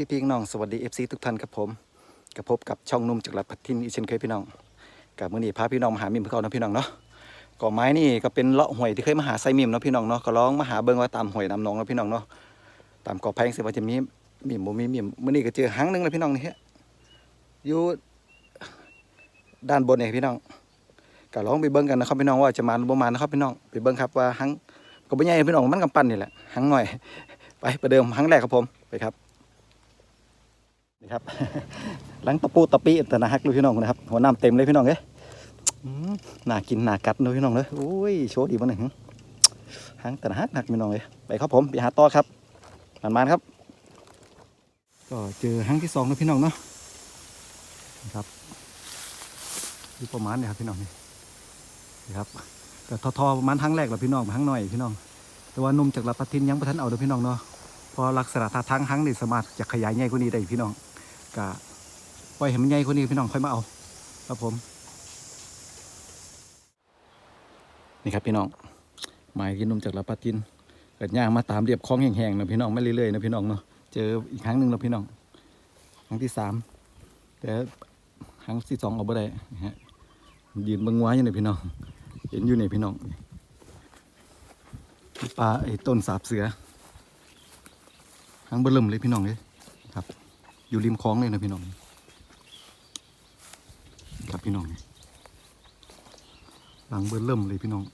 พี่พี่น้องสวัสดีเอฟซีทุกท่านครับผมกับพบกับช่องนุ่มจากหลัดพัทินอีเช่นเคยพี่น้องกับมื่อนี้พาพี่น้องมาหามิมเพื่อเขานะพี่น้องเนาะก่อไม้นี่ก็เป็นเลาะห่วยที่เคยมาหาไซมิมเนาะพี่น้องเนาะก็ร้องมาหาเบิ้งว่าตามห่วยตามหนองเนาะพี่น้องเนาะตามก่อแพงสิว่าจะมีมิมบ่มีมิมมื่อนี้ก็เจอหางหนึงแล้วพี่น้องนี่ฮะอยู่ด้านบนเนี่ยพี่น้องก็ลองไปเบิ้งกันนะครับพี่น้องว่าจะมาหรือบ่มานะครับพี่น้องไปเบิ้งครับว่าหางก็บ่ใหญ่พี่น้องมันกำปั้นนี่แหละหางหน่อย ไปประเดิมหางแรกครับผมไปครับ นี่ครับหลังตะปูตะปีแต่นะฮักลูกพี่น้องนะครับหัวน้ำเต็มเลยพี่น้องเอ้ยน่ากินน่ากัดเลยพี่น้องเลยโอ้ยโชว์ดีมั้งหนึ่งหางแต่นะฮักหนักพี่น้องเลยไปครับผมไปหาต่อครับมันมันครับ ก็เจอหางที่สองแล้วพี่น้องเนาะนะครับอยู่ประมาณเนี่ยครับพี่น้องนี่นะครับก็ทอๆประมาณหางแรกแหละพี่น้องหางหน่อยพี่น้อง แต่ว่านุ่มจากลาพัทินยังประทันเอาเด้อพี่น้องเนาะเพอลักษณะท่าทางหังนี่สามารถจะขยายใหญ่กว่านี้ได้พี่น้อง ก็ปล่อยให้มันใหญ่กว่านี้พี่น้องค่อยมาเอา ครับผม นี่ครับพี่น้องหมายกินนมจากลาปาตินเกิดย่างมาตามเรียบคลองแห้งๆนะพี่น้องไม่เรื่อยๆนะพี่น้องเนาะเจออีกครั้งหนึ่งแล้วพี่น้องครั้งที่สามแต่ครั้งที่สองเอาบ่ได้ฮะยืนบังไว้อยู่ในพี่น้อง เห็นอยู่ในพี่น้องปลาไอ้ต้นสาบเสือหางเบิ่มเลยพี่น้องเลยครับ อยู่ริมคลองเลยนะพี่น้องครับพี่น้องหลังเบิ่มเลยพี่น้อง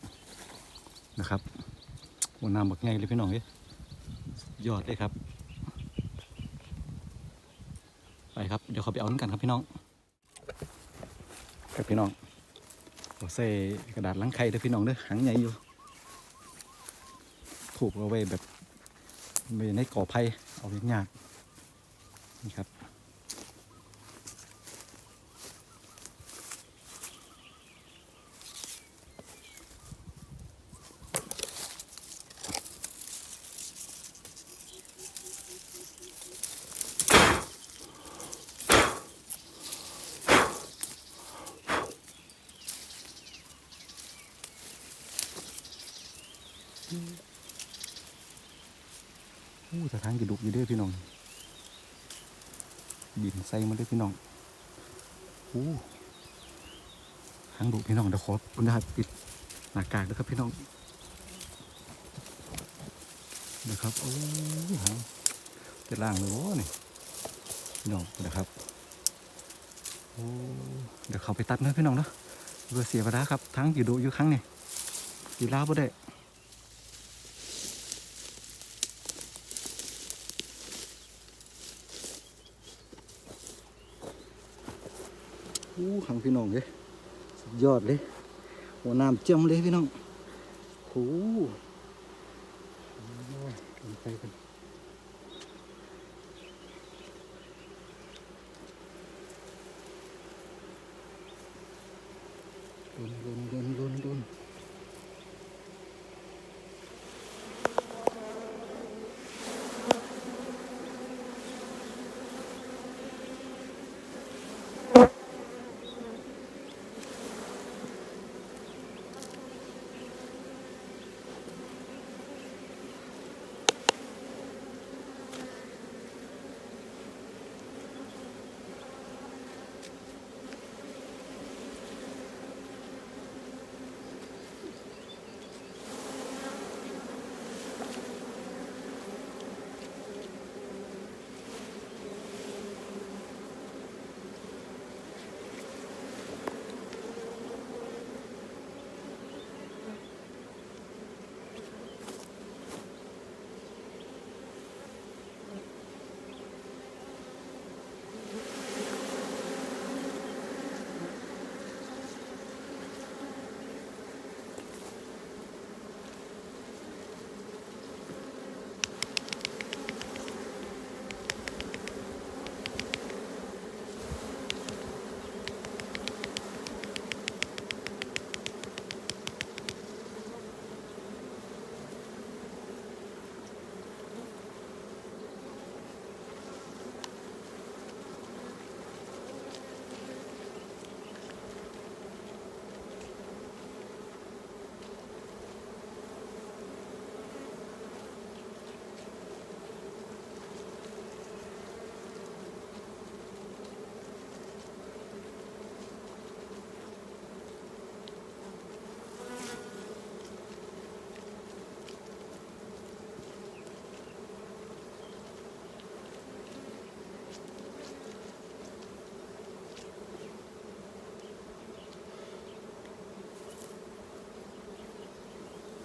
นะครับหัวน้ำบักไงเลยพี่น้องเลยยอดเลยครับ ไปครับ เดี๋ยวเขาไปเอาน้ำกันครับพี่น้องครับพี่น้องเอาใส่กระดาษล้างไข่เด้อพี่น้องเด้อหางใหญ่อยู่ผูกเอาไว้แบบไม่ในก่อไผ่เอาเลี้ยาก นี่ครับ อู้สถานกระดูกอยู่เด้อพี่น้อง บินใส่มาเด้อพี่น้องอู้หางดุพี่น้องเดี๋ยวขอคุณนะครับปิดหน้ากากนะครับพี่น้องนะครับโอ้ยหางจะล่างเลยว้นี่พี่น้องนะครับโอ้เดี๋ยวเขาไปตัดนะพี่น้องเนาะเพื่อเสียเวลาครับทั้งอยู่ดูอยู่ครั้งนี่อยู่ลาวบ่ได้ อู้ขังพี่น้องเลยสุดยอดเลยหัวน้ำเจ้มเลยพี่น้องโอ้โหไปกันลุน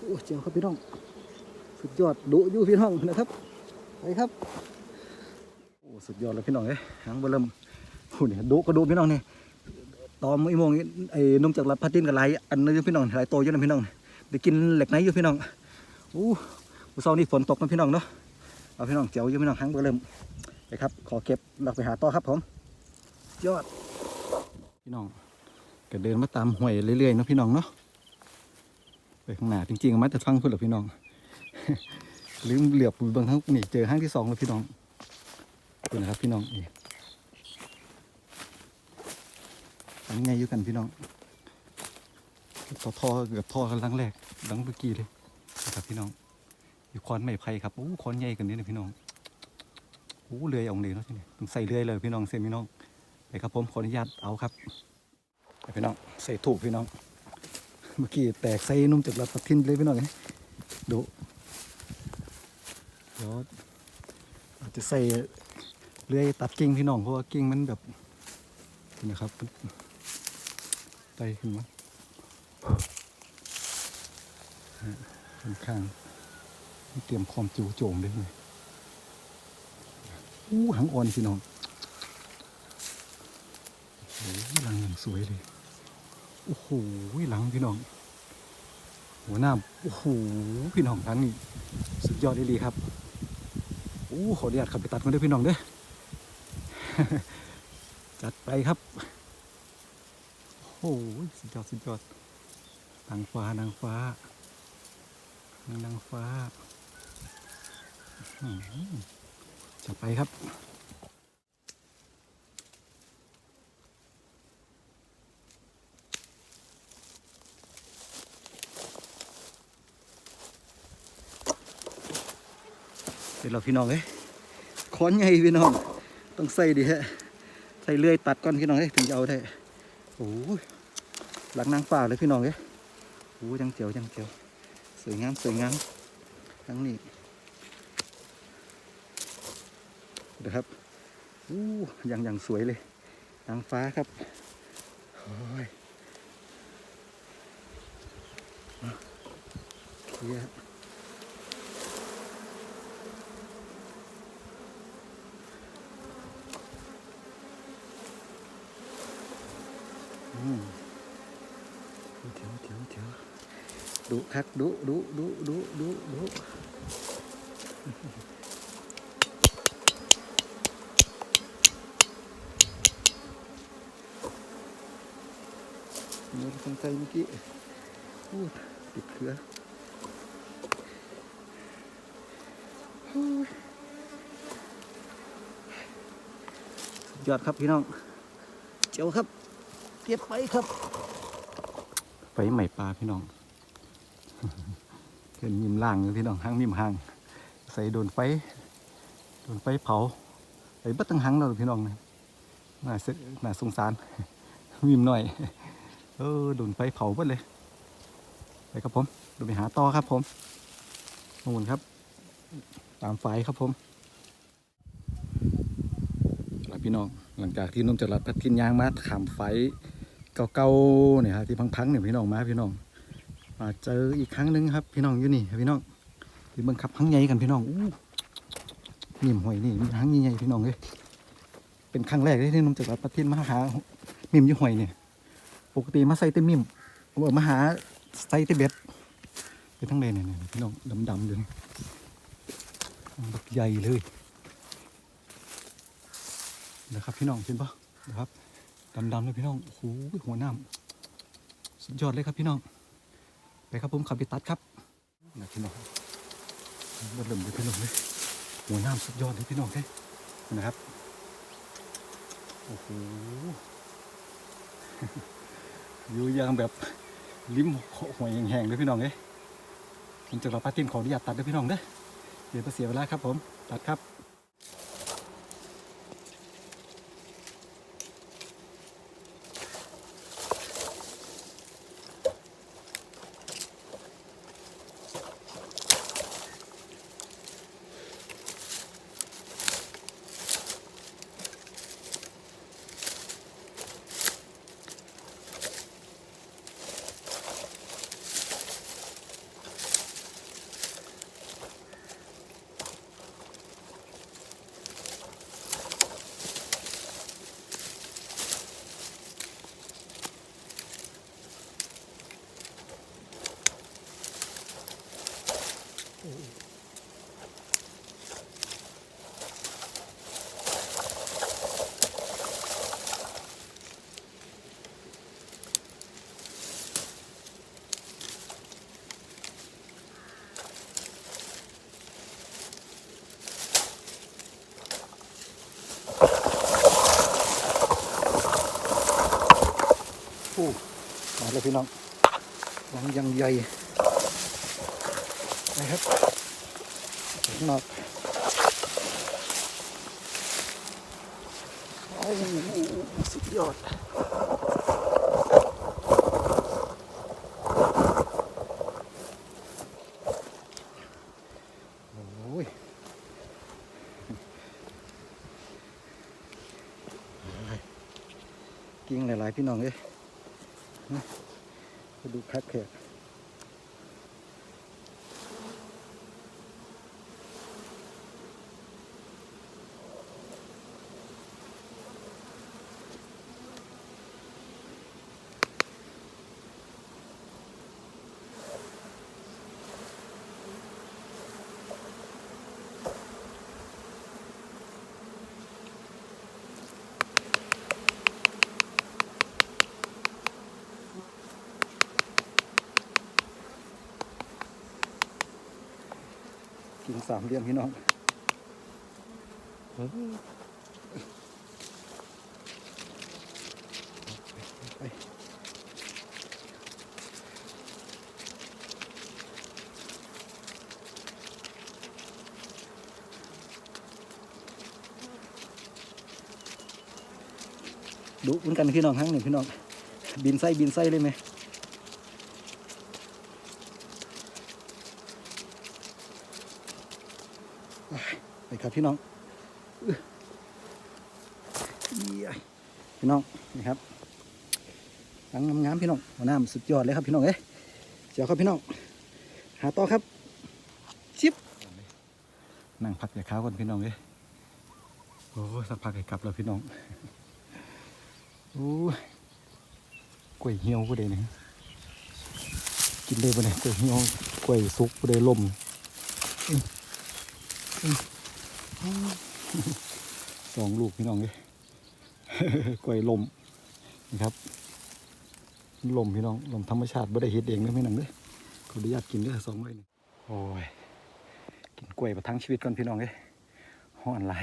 อ้เจ๋งครับพี่น้อง สุดยอดดุอยู่พี่น้องนะครับไปครับโอ้สุดยอดเลยพี่น้องเอ้ยหางเบลมโอ้เนี่ยดุก็ดุพี่น้องเนี่ยตอมอีโมงไอ้นมจากรัดพัดดินกับไหลยอันนึงอยู่พี่น้องไหลายโตอยู่นะพี่น้องได้กินเหล็กไหนอยู่พี่น้องโอ้ผู้เศร้านี่ฝนตกนะพี่น้องเนาะเอาพี่น้องเจ๋วอยู่พี่น้องหางเบลมไปครับ ขอเก็บเราไปหาต่อครับผมยอดพี่น้องก็เดินมาตามห้วยเรื่อยๆนะพี่น้องเนาะ ข้างหน้าจริงๆมาแต่ฟังเพื่อนหรอพี่น้องลืมเหลือบบิ่งทั้งนี่เจอห้างที่สองแล้วพี่น้องดูนะครับพี่น้องนี่ทำไงอยู่กันพี่น้องต่อท่อเกือบท่อกันลังแรกดังเมื่อกี้เลยนะครับพี่น้องอยู่คอนไม้ไผ่ครับโอ้คอนใหญ่กันนี่นะพี่น้องโอ้เรือยออกเลยเนาะที่นี่ต้องใส่เรือยเลยพี่น้องเส้นพี่น้องไปครับผมขออนุญาตเอาครับไปพี่น้องใส่ถูกพี่น้อง เมื่อกี้แตกใส่นุ่มจากลัดปักทินเลยพี่น้องนี่ดูเดี๋ยวอาจจะใส่เลื่อยตัดกิ่งพี่น้องเพราะว่ากิ่งมันแบบนะครับไตขึ้นมาค่อนข้างเตรียมความจูโจมด้วยเลยอู้หางอ่อนพี่น้องโอ้โหหลังอย่างสวยเลย โอ้โหหลังพี่น้องหัวหน้าโอ้โหพี่น้องทั้งนี้สุดยอดดีครับโอ้ขออนุญาตขับไปตัดมาด้วยพี่น้องเด้อจัดไปครับโอ้โหสุดยอดสุดยอดนางฟ้านางฟ้านางนางฟ้าจัดไปครับ ร็จแล้วพี่น้องเอ้ยค้อนใหญ่พี่น้อง ต้องใส่ดิฮะ ใส่เลื่อยตัดก่อนพี่น้องเอ้ยถึงจะเอาได้ โอ้ยหลังนางฟ้าเลยพี่น้องเอ้ยโอ้ยจังเจียวจังเจียว สวยงามสวยงามทั้งนี้เดี๋ยวครับอู้ยังยังสวยเลยนางฟ้าครับโอ้ยเยอืม เดี๋ยวเดี๋ยวเดี๋ยวดุคักดุดุดุดุดุดุเมื่อตั้งใจเมื่อกี้อู้ติดเครือโอ้ยสุดยอดครับพี่น้อง เจ้าครับ ก็บไปครับไฟใหม่ปลาพี่น้องเป็นมิมล่างเลยพี่น้องห้างมิมห้าง ใส่โดนไฟ โดนไฟเผาไอ้บัดตั้งหังเราพี่น้องนะน่าเสน่าสงสารมิมหน่อย เออโดนไฟเผาเบิดเลย ไปครับผมดูไปหาต่อครับผมขอบคุณครับ ตามไฟครับผมแล้วพี่น้องหลังจากที่นุ่มจรัดพัดกินยางมาขามไฟ เก่าๆเนี่ยครับที่พังๆเนี่ยพี่น้องมาพี่น้องมาเจออีกครั้งหนึงครับ พี่น้องอยู่นี่ครับพี่น้องที่บังคับพังใหญ่กันพี่น้องอู้นิ่มหอยนี่มีพังใหญ่ๆพี่น้องเลยเป็นครั้งแรกที่นุ่มจากวัดประทินมาหามิมยู่หอยเนี่ยปกติมาใส่เต็มมิมเออมาหาใส่เต็มเบ็ดไปทั้งเลยเนี่ยเนี่ยพี่น้องดำๆเลยบักใหญ่เลยนะครับพี่น้องเห็นปะนะครับ ดำๆเลยพี่น้องโอ้โหหัวน้ำสุดยอดเลยครับพี่น้อง ไปครับผมขับไปตัดครับนะพี่น้องมันเริ่มเลยพี่น้องเลยหัวน้ำสุดยอดเลยพี่น้องเลยนะครับโอ้โหอยู่อย่างแบบลิ้มหอยแห้งๆเลยพี่น้องเลยผมจะรอป้าติ้นขออนุญาตตัดเลยพี่น้องเด้อเดี๋ยวจะเสียเวลาครับผม ตัดครับ มาเลยพี่น้องหวางยังใหญ่นะครับข้างนอกโอ้สุดยอดโอ้ยกิ้งหลายๆพี่น้องเอ้ย ไปดูคัดแขก กินสามเหลี่ยมพี่น้องเฮ้ยไปดูเหมือนกันพี่น้องทั้งหนึ่งพี่น้อง บินไส้บินไส้เลยไหม ครับพี่น้องพี่น้องนี่ครับตังงามๆพี่น้องหัวหน้าสุดยอดเลยครับพี่น้องเอ้ยเจ้าครับพี่น้องหาต่อครับชิบนั่งพักแต่ข้าวก่อนพี่น้องเอ้ยโอ้สักพักให้กลับแล้วพี่น้องโอ้กล้วยเหี่ยวก็ได้เนี่ยกินได้ปะเนี่ยกล้วยเหี่ยวกล้วยสุกก็ได้ลม สองลูกพี่น้องเลยกล้วยลมนะครับลมพี่น้องลมธรรมชาติไม่ได้เฮ็ดเองนะพี่น้องเลยขออนุญาตกินด้อสองไว้นี่งโอ้ยกินกล้วยประทังชีวิตก่อนพี่น้องเลยห้อนไหล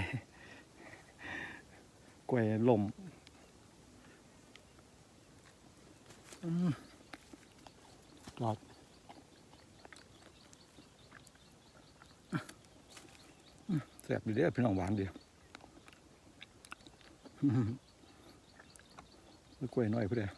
กล้วยลมอืมกอด แซ่บดีเด้อพี่น้องหวานดีไม่กล้วยน้อยเพื่อน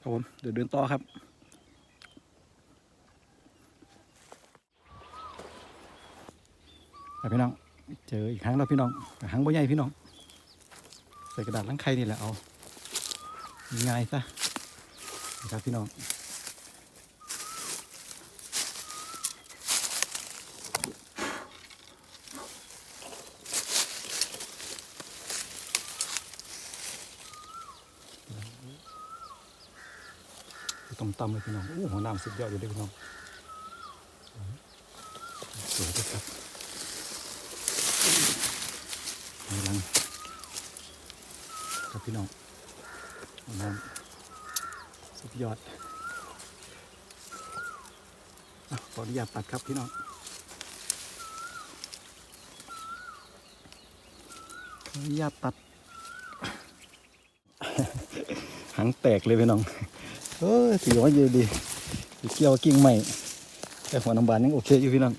ครับผมเดี๋ยวเดินต่อครับไปพี่น้อง เจออีกครั้งแล้วพี่น้องแต่ครั้งบ่ใหญ่พี่น้อง ใส่กระดาษลังไข่นี่แหละเอาง่ายซะนะครับพี่น้องต้มตำเลยพี่น้องโอ้หัวน้ำสุดยอดอยู่เลยพี่น้องสวยด้วยครับกำลัง ครับพี่น้องน้ำสุดยอดขออนุญาตตัดครับพี่น้องขออนุญาตตัด หางแตกเลยพี่น้องเออถือว่าเยอะดีเกี่ยวกิ่งใหม่แต่หัวน้ำบานยังโอเคอยู่พี่น้อง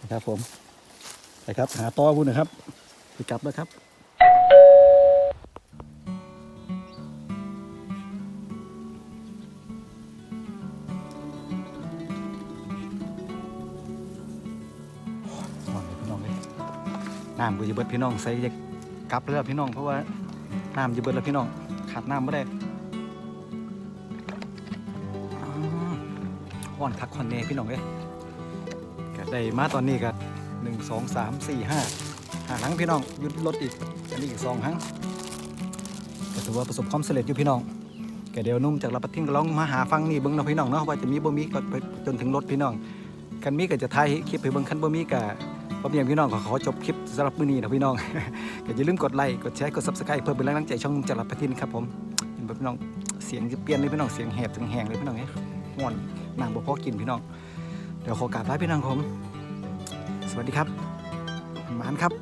นะครับผมไปครับ หาต่อพูดนะครับไปกลับแล้วครับ น้ำก็จะเบิดพี่น้องใส่จะกลับแล้วพี่น้องเพราะว่าน้ำจะเบิดแล้วพี่น้องขาดน้ำไม่ได้อ่าห่อนคักคอนเน่พี่น้องเลยก็ได้มาตอนนี้ก็หนึ่งสองสามสี่ห้าหาครั้งพี่น้องหยุดรถอีกอันนี้อีกสองครั้งก็ถือว่าประสบความสำเร็จอยู่พี่น้องก็เดี๋ยวนุ่มจากรับปทิ้งก็ลองมาหาฟังนี่เบิ้งนาะพี่น้องเนาะว่าจะมีบ่มีก็ไปจนถึงรถพี่น้องคันมีก็จะถ่ายคลิปให้เบิ่งคันบ่มีก็ พ่อพี่พี่น้องขอขอจบคลิปสำหรับมื้อนี้นะพี่น้องอย่าลืมกดไลค์กดแชร์กดซับสไครต์เพื่อเป็นแรงใจช่องจรับประทินครับผมเป็นพี่น้องเสียงจะเปลี่ยนเลยพี่น้องเสียงแหบถึงแหงเลยพี่น้องเนี่ยม่วนนางบ่พอกินพี่น้อง เดี๋ยวขอกราบลาพี่น้องผม สวัสดีครับมานครับ